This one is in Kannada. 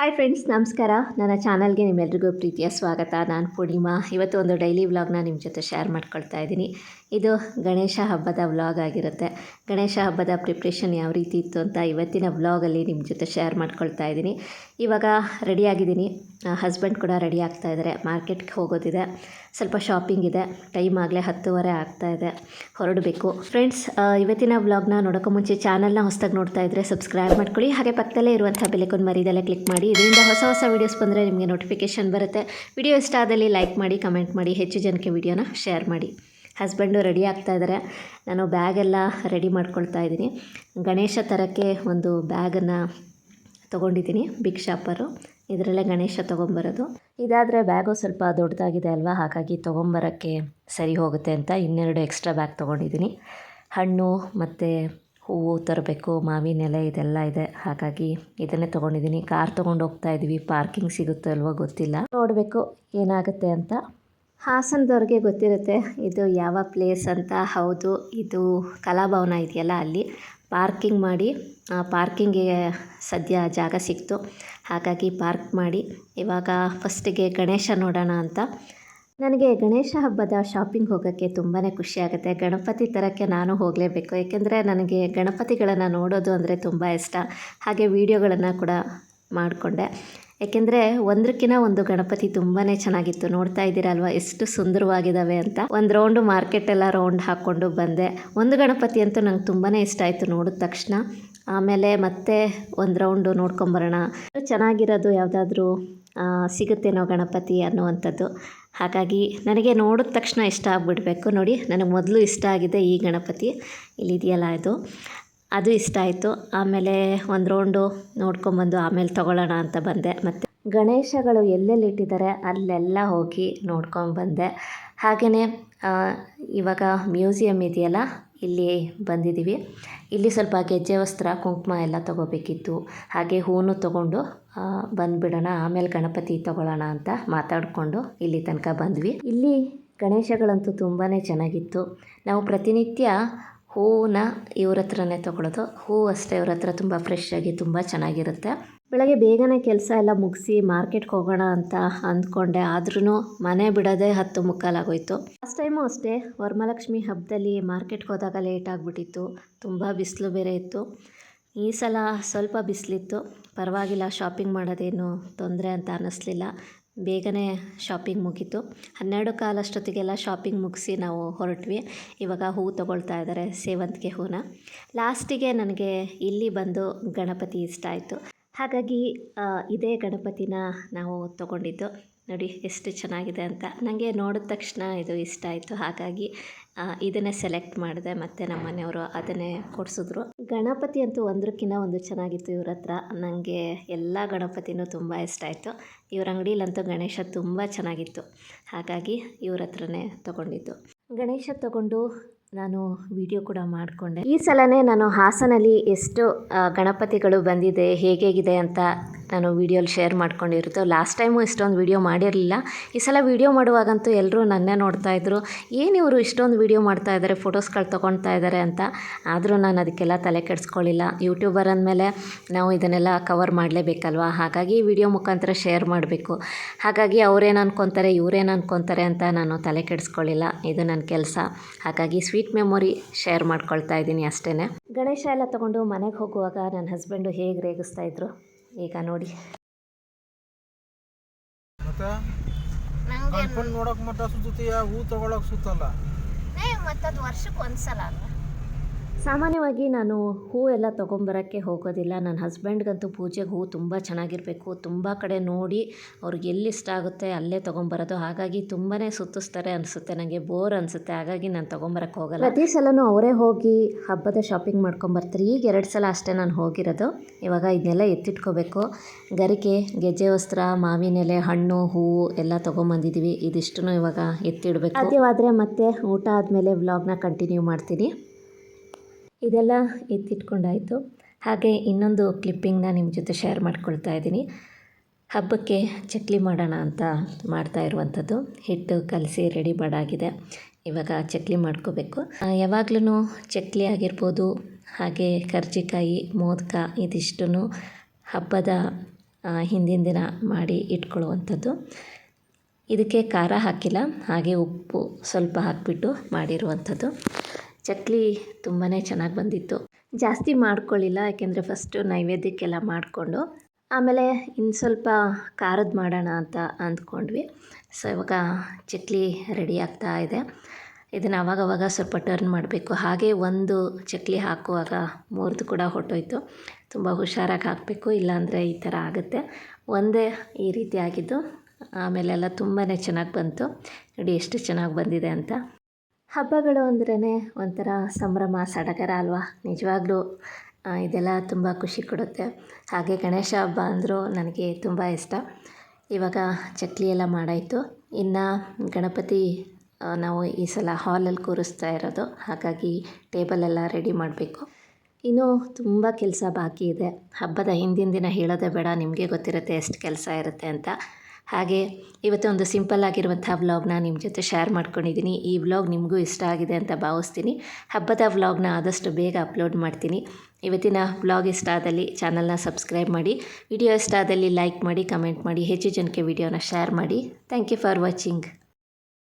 ಹಾಯ್ ಫ್ರೆಂಡ್ಸ್ ನಮಸ್ಕಾರ. ನನ್ನ ಚಾನಲ್ಗೆ ನಿಮ್ಮೆಲ್ರಿಗೂ ಪ್ರೀತಿಯ ಸ್ವಾಗತ. ನಾನು ಪೂರ್ಣಿಮಾ ಇವತ್ತು ಒಂದು ಡೈಲಿ ವ್ಲಾಗ್ನ ನಿಮ್ಮ ಜೊತೆ ಶೇರ್ ಮಾಡ್ಕೊಳ್ತಾ ಇದ್ದೀನಿ. ಇದು ಗಣೇಶ ಹಬ್ಬದ ವ್ಲಾಗ್ ಆಗಿರುತ್ತೆ. ಗಣೇಶ ಹಬ್ಬದ ಪ್ರಿಪ್ರೇಷನ್ ಯಾವ ರೀತಿ ಇತ್ತು ಅಂತ ಇವತ್ತಿನ ವ್ಲಾಗಲ್ಲಿ ನಿಮ್ಮ ಜೊತೆ ಶೇರ್ ಮಾಡ್ಕೊಳ್ತಾ ಇದ್ದೀನಿ. ಇವಾಗ ರೆಡಿಯಾಗಿದ್ದೀನಿ ಹಸ್ಬೆಂಡ್ ಕೂಡ ರೆಡಿ ಆಗ್ತಾ ಇದ್ದಾರೆ ಮಾರ್ಕೆಟ್ಗೆ ಹೋಗೋದಿದೆ. ಸ್ವಲ್ಪ ಶಾಪಿಂಗ್ ಇದೆ. ಟೈಮ್ ಆಗಲೇ ಹತ್ತುವರೆ ಆಗ್ತಾ ಇದೆ. ಹೊರಡಬೇಕು. ಫ್ರೆಂಡ್ಸ್ ಇವತ್ತಿನ ವ್ಲಾಗ್ನ ನೋಡೋಕ್ಕೂ ಮುಂಚೆ ಚಾನಲ್ನ ಹೊಸದಾಗಿ ನೋಡ್ತಾ ಇದ್ದರೆ ಸಬ್ಸ್ಕ್ರೈಬ್ ಮಾಡ್ಕೊಳ್ಳಿ. ಹಾಗೆ ಪಕ್ಕದಲ್ಲೇ ಇರುವಂಥ ಬೆಲೆಕೊಂಡು ಮರಿದಲ್ಲೇ ಕ್ಲಿಕ್ ಮಾಡಿ. ಇದರಿಂದ ಹೊಸ ಹೊಸ ವೀಡಿಯೋಸ್ ಬಂದರೆ ನಿಮಗೆ ನೋಟಿಫಿಕೇಷನ್ ಬರುತ್ತೆ. ವಿಡಿಯೋ ಇಷ್ಟ ಆದಲ್ಲಿ ಲೈಕ್ ಮಾಡಿ ಕಮೆಂಟ್ ಮಾಡಿ, ಹೆಚ್ಚು ಜನಕ್ಕೆ ವಿಡಿಯೋನ ಶೇರ್ ಮಾಡಿ. ಹಸ್ಬೆಂಡು ರೆಡಿ ಆಗ್ತಾ ಇದ್ದಾರೆ ನಾನು ಬ್ಯಾಗೆಲ್ಲ ರೆಡಿ ಮಾಡ್ಕೊಳ್ತಾ ಇದ್ದೀನಿ. ಗಣೇಶ ತರಕ್ಕೆ ಒಂದು ಬ್ಯಾಗನ್ನು ತೊಗೊಂಡಿದ್ದೀನಿ, ಬಿಗ್ ಶಾಪರು. ಇದರಲ್ಲೇ ಗಣೇಶ ತೊಗೊಂಬರೋದು. ಇದಾದರೆ ಬ್ಯಾಗು ಸ್ವಲ್ಪ ದೊಡ್ಡದಾಗಿದೆ ಅಲ್ವಾ? ಹಾಗಾಗಿ ತೊಗೊಂಬರೋಕ್ಕೆ ಸರಿ ಹೋಗುತ್ತೆ ಅಂತ ಇನ್ನೆರಡು ಎಕ್ಸ್ಟ್ರಾ ಬ್ಯಾಗ್ ತೊಗೊಂಡಿದ್ದೀನಿ. ಹಣ್ಣು ಮತ್ತು ಹೂವು ತರಬೇಕು, ಮಾವಿನ ಎಲೆ ಇದೆಲ್ಲ ಇದೆ. ಹಾಗಾಗಿ ಇದನ್ನೇ ತೊಗೊಂಡಿದ್ದೀನಿ. ಕಾರ್ ತೊಗೊಂಡು ಹೋಗ್ತಾ ಇದ್ದೀವಿ ಪಾರ್ಕಿಂಗ್ ಸಿಗುತ್ತೋ ಅಲ್ವೋ ಗೊತ್ತಿಲ್ಲ. ನೋಡಬೇಕು ಏನಾಗುತ್ತೆ ಅಂತ. ಹಾಸನದವ್ರಿಗೆ ಗೊತ್ತಿರುತ್ತೆ, ಇದು ಯಾವ ಪ್ಲೇಸ್ ಅಂತ. ಹೌದು, ಇದು ಕಲಾಭವನ ಇದೆಯಲ್ಲ ಅಲ್ಲಿ. ಪಾರ್ಕಿಂಗ್ ಮಾಡಿ ಪಾರ್ಕಿಂಗಿಗೆ ಸದ್ಯ ಜಾಗ ಸಿಕ್ತು. ಹಾಗಾಗಿ ಪಾರ್ಕ್ ಮಾಡಿ, ಇವಾಗ ಫಸ್ಟಿಗೆ ಗಣೇಶ ನೋಡೋಣ ಅಂತ. ನನಗೆ ಗಣೇಶ ಹಬ್ಬದ ಶಾಪಿಂಗ್ ಹೋಗೋಕ್ಕೆ ತುಂಬಾ ಖುಷಿಯಾಗುತ್ತೆ ಗಣಪತಿ ತರಕ್ಕೆ ನಾನು ಹೋಗಲೇಬೇಕು. ಏಕೆಂದರೆ ನನಗೆ ಗಣಪತಿಗಳನ್ನು ನೋಡೋದು ಅಂದರೆ ತುಂಬ ಇಷ್ಟ. ಹಾಗೆ ವೀಡಿಯೋಗಳನ್ನು ಕೂಡ ಮಾಡಿಕೊಂಡೆ. ಯಾಕೆಂದರೆ ಒಂದಕ್ಕಿಂತ ಒಂದು ಗಣಪತಿ ತುಂಬಾ ಚೆನ್ನಾಗಿತ್ತು. ನೋಡ್ತಾ ಇದ್ದೀರಲ್ವ? ಎಷ್ಟು ಸುಂದರವಾಗಿದ್ದಾವೆ ಅಂತ. ಒಂದು ರೌಂಡು ಮಾರ್ಕೆಟೆಲ್ಲ ರೌಂಡ್ ಹಾಕ್ಕೊಂಡು ಬಂದೆ. ಒಂದು ಗಣಪತಿ ಅಂತೂ ನಂಗೆ ತುಂಬಾ ಇಷ್ಟ ಆಯಿತು ನೋಡಿದ ತಕ್ಷಣ. ಆಮೇಲೆ ಮತ್ತೆ ಒಂದು ರೌಂಡು ನೋಡ್ಕೊಂಬರೋಣ ಚೆನ್ನಾಗಿರೋದು ಯಾವುದಾದ್ರೂ ಸಿಗುತ್ತೇನೋ ಗಣಪತಿ ಅನ್ನುವಂಥದ್ದು. ಹಾಗಾಗಿ ನನಗೆ ನೋಡಿದ ತಕ್ಷಣ ಇಷ್ಟ ಆಗಿಬಿಡ್ಬೇಕು. ನೋಡಿ, ನನಗೆ ಮೊದಲು ಇಷ್ಟ ಆಗಿದೆ ಈ ಗಣಪತಿ. ಇಲ್ಲಿದೆಯಲ್ಲ ಇದು. ಅದು ಇಷ್ಟ ಆಯಿತು. ಆಮೇಲೆ ಒಂದು ರೌಂಡು ನೋಡ್ಕೊಂಬಂದು ಆಮೇಲೆ ತೊಗೊಳ್ಳೋಣ ಅಂತ ಬಂದೆ. ಮತ್ತು ಗಣೇಶಗಳು ಎಲ್ಲೆಲ್ಲಿ ಇಟ್ಟಿದ್ದಾರೆ ಅಲ್ಲೆಲ್ಲ ಹೋಗಿ ನೋಡ್ಕೊಂಬಂದೆ ಹಾಗೆಯೇ ಇವಾಗ ಮ್ಯೂಸಿಯಮ್ ಇದೆಯಲ್ಲ, ಇಲ್ಲಿ ಬಂದಿದ್ದೀವಿ. ಇಲ್ಲಿ ಸ್ವಲ್ಪ ಗೆಜ್ಜೆ ವಸ್ತ್ರ, ಕುಂಕುಮ ಎಲ್ಲ ತೊಗೋಬೇಕಿತ್ತು. ಹಾಗೆ ಹೂನು ತೊಗೊಂಡು ಬಂದುಬಿಡೋಣ. ಆಮೇಲೆ ಗಣಪತಿ ತೊಗೊಳ್ಳೋಣ ಅಂತ ಮಾತಾಡಿಕೊಂಡು ಇಲ್ಲಿ ತನಕ ಬಂದ್ವಿ. ಇಲ್ಲಿ ಗಣೇಶಗಳಂತೂ ತುಂಬಾ ಚೆನ್ನಾಗಿತ್ತು. ನಾವು ಪ್ರತಿನಿತ್ಯ ಹೂವನ್ನ ಇವ್ರ ಹತ್ರನೇ ತೊಗೊಳೋದು. ಹೂವು ಅಷ್ಟೇ ಇವ್ರ ಹತ್ರ ತುಂಬ ಫ್ರೆಶ್ ಆಗಿ ತುಂಬ ಚೆನ್ನಾಗಿರುತ್ತೆ. ಬೆಳಗ್ಗೆ ಬೇಗನೆ ಕೆಲಸ ಎಲ್ಲ ಮುಗಿಸಿ ಮಾರ್ಕೆಟ್ಗೆ ಹೋಗೋಣ ಅಂತ ಅಂದ್ಕೊಂಡೆ. ಆದ್ರೂ ಮನೆ ಬಿಡೋದೇ ಹತ್ತು ಮುಕ್ಕಾಲಾಗೋಯ್ತು ಫಸ್ಟ್ ಟೈಮು ಅಷ್ಟೇ ವರಮಹಾಲಕ್ಷ್ಮಿ ಹಬ್ಬದಲ್ಲಿ ಮಾರ್ಕೆಟ್ಗೆ ಹೋದಾಗ ಲೇಟ್ ಆಗಿಬಿಟ್ಟಿತ್ತು. ತುಂಬ ಬಿಸಿಲು ಬೇರೆ ಇತ್ತು. ಈ ಸಲ ಸ್ವಲ್ಪ ಬಿಸಿಲಿತ್ತು. ಪರವಾಗಿಲ್ಲ ಶಾಪಿಂಗ್ ಮಾಡೋದೇನು ತೊಂದರೆ ಅಂತ ಅನ್ನಿಸ್ಲಿಲ್ಲ ಬೇಗನೆ ಶಾಪಿಂಗ್ ಮುಗೀತು. ಹನ್ನೆರಡು ಕಾಲಷ್ಟೊತ್ತಿಗೆಲ್ಲ ಶಾಪಿಂಗ್ ಮುಗಿಸಿ ನಾವು ಹೊರಟ್ವಿ. ಇವಾಗ ಹೂವು ತೊಗೊಳ್ತಾ ಇದ್ದಾರೆ ಸೇವಂತಿಗೆ ಹೂವನ್ನ ಲಾಸ್ಟಿಗೆ ನನಗೆ ಇಲ್ಲಿ ಬಂದು ಗಣಪತಿ ಇಷ್ಟ ಆಯಿತು. ಹಾಗಾಗಿ ಇದೇ ಗಣಪತಿನ ನಾವು ತೊಗೊಂಡಿದ್ದು. ನೋಡಿ, ಎಷ್ಟು ಚೆನ್ನಾಗಿದೆ ಅಂತ. ನನಗೆ ನೋಡಿದ ತಕ್ಷಣ ಇದು ಇಷ್ಟ ಆಯಿತು. ಹಾಗಾಗಿ ಇದನ್ನೇ ಸೆಲೆಕ್ಟ್ ಮಾಡಿದೆ. ಮತ್ತು ನಮ್ಮ ಮನೆಯವರು ಅದನ್ನೇ ಕೊಡಿಸಿದ್ರು. ಗಣಪತಿ ಅಂತೂ ಒಂದಕ್ಕಿಂತ ಒಂದು ಚೆನ್ನಾಗಿತ್ತು ಇವ್ರ ಹತ್ರ. ನನಗೆ ಎಲ್ಲ ಗಣಪತಿನೂ ತುಂಬ ಇಷ್ಟ ಆಯಿತು. ಇವ್ರ ಅಂಗಡಿಲಂತೂ ಗಣೇಶ ತುಂಬ ಚೆನ್ನಾಗಿತ್ತು. ಹಾಗಾಗಿ ಇವ್ರ ಹತ್ರನೇ ತೊಗೊಂಡಿದ್ದು. ಗಣೇಶ ತೊಗೊಂಡು ನಾನು ವಿಡಿಯೋ ಕೂಡ ಮಾಡಿಕೊಂಡೆ. ಈ ಸಲನೇ ನಾನು ಹಾಸನಲ್ಲಿ ಎಷ್ಟು ಗಣಪತಿಗಳು ಬಂದಿದೆ, ಹೇಗೇಗಿದೆ ಅಂತ ನಾನು ವಿಡಿಯೋಲಿ ಶೇರ್ ಮಾಡ್ಕೊಂಡಿರೋದು. ಲಾಸ್ಟ್ ಟೈಮು ಇಷ್ಟೊಂದು ವೀಡಿಯೋ ಮಾಡಿರಲಿಲ್ಲ. ಈ ಸಲ ವೀಡಿಯೋ ಮಾಡುವಾಗಂತೂ ಎಲ್ಲರೂ ನನ್ನೇ ನೋಡ್ತಾ ಇದ್ರು. ಏನು ಇವರು ಇಷ್ಟೊಂದು ವೀಡಿಯೋ ಮಾಡ್ತಾ ಇದ್ದಾರೆ ಫೋಟೋಸ್ಗಳು ತೊಗೊಳ್ತಾ ಇದ್ದಾರೆ ಅಂತ? ಆದರೂ ನಾನು ಅದಕ್ಕೆಲ್ಲ ತಲೆ ಕೆಡಿಸ್ಕೊಳ್ಳಿಲ್ಲ ಯೂಟ್ಯೂಬರ್ ಅಂದಮೇಲೆ ನಾವು ಇದನ್ನೆಲ್ಲ ಕವರ್ ಮಾಡಲೇಬೇಕಲ್ವಾ? ಹಾಗಾಗಿ ವಿಡಿಯೋ ಮುಖಾಂತರ ಶೇರ್ ಮಾಡಬೇಕು. ಹಾಗಾಗಿ ಅವರೇನು ಅನ್ಕೊತಾರೆ, ಇವರೇನು ಅನ್ಕೊತಾರೆ ಅಂತ ನಾನು ತಲೆ ಕೆಡಿಸ್ಕೊಳ್ಳಿಲ್ಲ ಇದು ನನ್ನ ಕೆಲಸ. ಹಾಗಾಗಿ ಸ್ವೀಟ್ ಮೆಮೊರಿ ಶೇರ್ ಮಾಡ್ಕೊಳ್ತಾ ಇದ್ದೀನಿ ಅಷ್ಟೇ ಗಣೇಶ ಎಲ್ಲ ತಗೊಂಡು ಮನೆಗೆ ಹೋಗುವಾಗ ನನ್ನ ಹಸ್ಬೆಂಡು ಹೇಗೆ ರೇಗಿಸ್ತಾ ಇದ್ರು ಈಗ ನೋಡಿ. ನೋಡಕ್ ಮಟ್ಟ ಸುತ್ತೀಯ ಹೂ ತಗೊಳಕ್ ಸುತ್ತಲ್ಲ? ಮತ್ತದು ವರ್ಷಕ್ಕೆ ಒಂದ್ಸಲ ಸಾಮಾನ್ಯವಾಗಿ ನಾನು ಹೂ ಎಲ್ಲ ತೊಗೊಂಬರೋಕ್ಕೆ ಹೋಗೋದಿಲ್ಲ. ನನ್ನ ಹಸ್ಬೆಂಡ್ಗಂತೂ ಪೂಜೆಗೆ ಹೂ ತುಂಬ ಚೆನ್ನಾಗಿರಬೇಕು. ತುಂಬ ಕಡೆ ನೋಡಿ ಅವ್ರಿಗೆ ಎಲ್ಲಿ ಇಷ್ಟ ಆಗುತ್ತೆ ಅಲ್ಲೇ ತೊಗೊಂಬರೋದು. ಹಾಗಾಗಿ ತುಂಬಾ ಸುತ್ತಿಸ್ತಾರೆ ಅನಿಸುತ್ತೆ. ನನಗೆ ಬೋರ್ ಅನಿಸುತ್ತೆ. ಹಾಗಾಗಿ ನಾನು ತೊಗೊಂಬರಕ್ಕೆ ಹೋಗಲ್ಲ. ಪ್ರತಿ ಸಲನೂ ಅವರೇ ಹೋಗಿ ಹಬ್ಬದ ಶಾಪಿಂಗ್ ಮಾಡ್ಕೊಂಬರ್ತಾರೆ. ಈಗ ಎರಡು ಸಲ ಅಷ್ಟೇ ನಾನು ಹೋಗಿರೋದು. ಇವಾಗ ಇದನ್ನೆಲ್ಲ ಎತ್ತಿಟ್ಕೋಬೇಕು. ಗರಿಕೆ ಗೆಜ್ಜೆ ವಸ್ತ್ರ ಮಾವಿನ ಎಲೆ ಹಣ್ಣು ಹೂವು ಎಲ್ಲ ತೊಗೊಂಬಂದಿದ್ದೀವಿ ಇದಿಷ್ಟು ಇವಾಗ ಎತ್ತಿಡಬೇಕು. ಸಾಧ್ಯವಾದರೆ ಮತ್ತೆ ಊಟ ಆದಮೇಲೆ ವ್ಲಾಗ್ನ ಕಂಟಿನ್ಯೂ ಮಾಡ್ತೀನಿ. ಇದೆಲ್ಲ ಎತ್ತಿಟ್ಕೊಂಡಾಯಿತು. ಹಾಗೆ ಇನ್ನೊಂದು ಕ್ಲಿಪ್ಪಿಂಗ್ನ ನಿಮ್ಮ ಜೊತೆ ಶೇರ್ ಮಾಡ್ಕೊಳ್ತಾ ಇದ್ದೀನಿ. ಹಬ್ಬಕ್ಕೆ ಚಕ್ಲಿ ಮಾಡೋಣ ಅಂತ ಮಾಡ್ತಾ ಇರುವಂಥದ್ದು. ಹಿಟ್ಟು ಕಲಸಿ ರೆಡಿ ಮಾಡಾಗಿದೆ. ಇವಾಗ ಚಕ್ಲಿ ಮಾಡ್ಕೋಬೇಕು. ಯಾವಾಗ್ಲೂ ಚಕ್ಲಿ ಆಗಿರ್ಬೋದು, ಹಾಗೆ ಕರ್ಜಿಕಾಯಿ, ಮೋದಕ ಇದಿಷ್ಟು ಹಬ್ಬದ ಹಿಂದಿನ ದಿನ ಮಾಡಿ ಇಟ್ಕೊಳ್ಳುವಂಥದ್ದು. ಇದಕ್ಕೆ ಖಾರ ಹಾಕಿಲ್ಲ, ಹಾಗೆ ಉಪ್ಪು ಸ್ವಲ್ಪ ಹಾಕಿಬಿಟ್ಟು ಮಾಡಿರುವಂಥದ್ದು. ಚಕ್ಲಿ ತುಂಬಾ ಚೆನ್ನಾಗಿ ಬಂದಿತ್ತು. ಜಾಸ್ತಿ ಮಾಡ್ಕೊಳ್ಳಿಲ್ಲ ಯಾಕೆಂದರೆ ಫಸ್ಟು ನೈವೇದ್ಯಕ್ಕೆಲ್ಲ ಮಾಡಿಕೊಂಡು, ಆಮೇಲೆ ಇನ್ನು ಸ್ವಲ್ಪ ಖಾರದ ಮಾಡೋಣ ಅಂತ ಅಂದ್ಕೊಂಡ್ವಿ. ಸೊ ಇವಾಗ ಚಕ್ಲಿ ರೆಡಿ ಆಗ್ತಾ ಇದೆ. ಇದನ್ನು ಅವಾಗವಾಗ ಸ್ವಲ್ಪ ಟರ್ನ್ ಮಾಡಬೇಕು. ಹಾಗೆ ಒಂದು ಚಕ್ಲಿ ಹಾಕುವಾಗ ಮೂರ್ದು ಕೂಡ ಹೊಟ್ಟೋಯ್ತು. ತುಂಬ ಹುಷಾರಾಗಿ ಹಾಕಬೇಕು, ಇಲ್ಲಾಂದರೆ ಈ ಥರ ಆಗುತ್ತೆ. ಒಂದೇ ಈ ರೀತಿ ಆಗಿದ್ದು, ಆಮೇಲೆಲ್ಲ ತುಂಬಾ ಚೆನ್ನಾಗಿ ಬಂತು. ನೋಡಿ, ಎಷ್ಟು ಚೆನ್ನಾಗಿ ಬಂದಿದೆ ಅಂತ. ಹಬ್ಬಗಳು ಅಂದ್ರೇ ಒಂಥರ ಸಂಭ್ರಮ, ಸಡಗರ ಅಲ್ವಾ? ನಿಜವಾಗ್ಲೂ ಇದೆಲ್ಲ ತುಂಬ ಖುಷಿ ಕೊಡುತ್ತೆ. ಹಾಗೆ ಗಣೇಶ ಹಬ್ಬ ಅಂದರೂ ನನಗೆ ತುಂಬ ಇಷ್ಟ. ಇವಾಗ ಚಕ್ಲಿ ಎಲ್ಲ ಮಾಡಾಯಿತು. ಇನ್ನು ಗಣಪತಿ ನಾವು ಈ ಸಲ ಹಾಲಲ್ಲಿ ಕೂರಿಸ್ತಾ ಇರೋದು. ಹಾಗಾಗಿ ಟೇಬಲೆಲ್ಲ ರೆಡಿ ಮಾಡಬೇಕು. ಇನ್ನೂ ತುಂಬ ಕೆಲಸ ಬಾಕಿ ಇದೆ. ಹಬ್ಬದ ಹಿಂದಿನ ದಿನ ಹೇಳೋದೇ ಬೇಡ, ನಿಮಗೆ ಗೊತ್ತಿರುತ್ತೆ ಎಷ್ಟು ಕೆಲಸ ಇರುತ್ತೆ ಅಂತ. ಹಾಗೆ ಇವತ್ತು ಒಂದು ಸಿಂಪಲ್ ಆಗಿರುವಂಥ ವ್ಲಾಗ್ನ ನಿಮ್ಮ ಜೊತೆ ಶೇರ್ ಮಾಡ್ಕೊಂಡಿದ್ದೀನಿ. ಈ ವ್ಲಾಗ್ ನಿಮಗೂ ಇಷ್ಟ ಆಗಿದೆ ಅಂತ ಭಾವಿಸ್ತೀನಿ. ಹಬ್ಬದ ವ್ಲಾಗ್ನ ಆದಷ್ಟು ಬೇಗ ಅಪ್ಲೋಡ್ ಮಾಡ್ತೀನಿ. ಇವತ್ತಿನ ವ್ಲಾಗ್ ಇಷ್ಟ ಆದಲ್ಲಿ ಚಾನಲ್ನ ಸಬ್ಸ್ಕ್ರೈಬ್ ಮಾಡಿ ವಿಡಿಯೋ ಇಷ್ಟ ಆದಲ್ಲಿ ಲೈಕ್ ಮಾಡಿ ಕಮೆಂಟ್ ಮಾಡಿ, ಹೆಚ್ಚು ಜನಕ್ಕೆ ವಿಡಿಯೋನ ಶೇರ್ ಮಾಡಿ. Thank you for watching